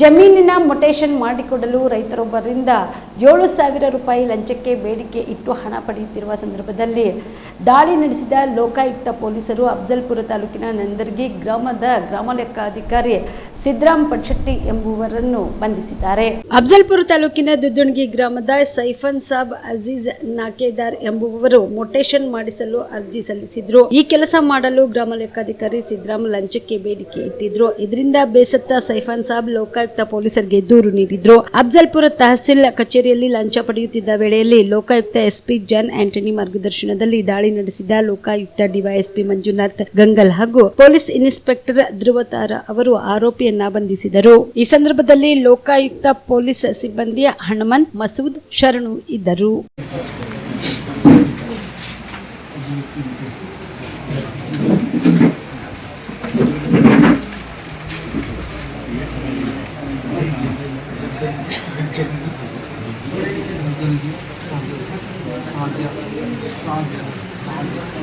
ಜಮೀನಿನ ಮೊಟೇಷನ್ ಮಾಡಿಕೊಡಲು ರೈತರೊಬ್ಬರಿಂದ ಏಳು ಸಾವಿರ ರೂಪಾಯಿ ಲಂಚಕ್ಕೆ ಬೇಡಿಕೆ ಇಟ್ಟು ಹಣ ಪಡೆಯುತ್ತಿರುವ ಸಂದರ್ಭದಲ್ಲಿ ದಾಳಿ ನಡೆಸಿದ ಲೋಕಾಯುಕ್ತ ಪೊಲೀಸರು ಅಫ್ಜಲ್ಪುರ ತಾಲೂಕಿನ ನಂದರ್ಗಿ ಗ್ರಾಮದ ಗ್ರಾಮ ಲೆಕ್ಕಾಧಿಕಾರಿ ಸಿದ್ದರಾಮ್ ಪಟ್ಶೆಟ್ಟಿ ಎಂಬುವರನ್ನು ಬಂಧಿಸಿದ್ದಾರೆ. ಅಫ್ಜಲ್ಪುರ ತಾಲೂಕಿನ ದುದ್ದುಣಗಿ ಗ್ರಾಮದ ಸೈಫನ್ ಸಾಬ್ ಅಜೀಜ್ ನಾಕೇದಾರ್ ಎಂಬುವವರು ಮೊಟೇಷನ್ ಮಾಡಿಸಲು ಅರ್ಜಿ ಸಲ್ಲಿಸಿದ್ರು. ಈ ಕೆಲಸ ಮಾಡಲು ಗ್ರಾಮ ಲೆಕ್ಕಾಧಿಕಾರಿ ಸಿದ್ದರಾಮ್ ಲಂಚಕ್ಕೆ ಬೇಡಿಕೆ ಇಟ್ಟಿದ್ರು. ಇದರಿಂದ ಬೇಸತ್ತ ಸೈಫನ್ ಸಾಬ್ ಲೋಕಾಯುಕ್ತ ಪೊಲೀಸರಿಗೆ ದೂರು ನೀಡಿದ್ರು. ಅಫ್ಜಲ್ಪುರ ತಹಸೀಲ್ ಕಚೇರಿಯಲ್ಲಿ ಲಂಚ ಪಡೆಯುತ್ತಿದ್ದ ವೇಳೆಯಲ್ಲಿ ಲೋಕಾಯುಕ್ತ ಎಸ್ಪಿ ಜನ್ ಆಂಟನಿ ಮಾರ್ಗದರ್ಶನದಲ್ಲಿ ದಾಳಿ ನಡೆಸಿದ ಲೋಕಾಯುಕ್ತ ಡಿವೈಎಸ್ಪಿ ಮಂಜುನಾಥ್ ಗಂಗಲ್ ಹಾಗೂ ಪೊಲೀಸ್ ಇನ್ಸ್ಪೆಕ್ಟರ್ ಧ್ರುವತಾರ ಅವರು ಆರೋಪಿಯನ್ನ ಬಂಧಿಸಿದರು. ಈ ಸಂದರ್ಭದಲ್ಲಿ ಲೋಕಾಯುಕ್ತ ಪೊಲೀಸ್ ಸಿಬ್ಬಂದಿ ಹನುಮಂತ್, ಮಸೂದ್, ಶರಣು ಇದ್ದರು. صادق صادق صادق صادق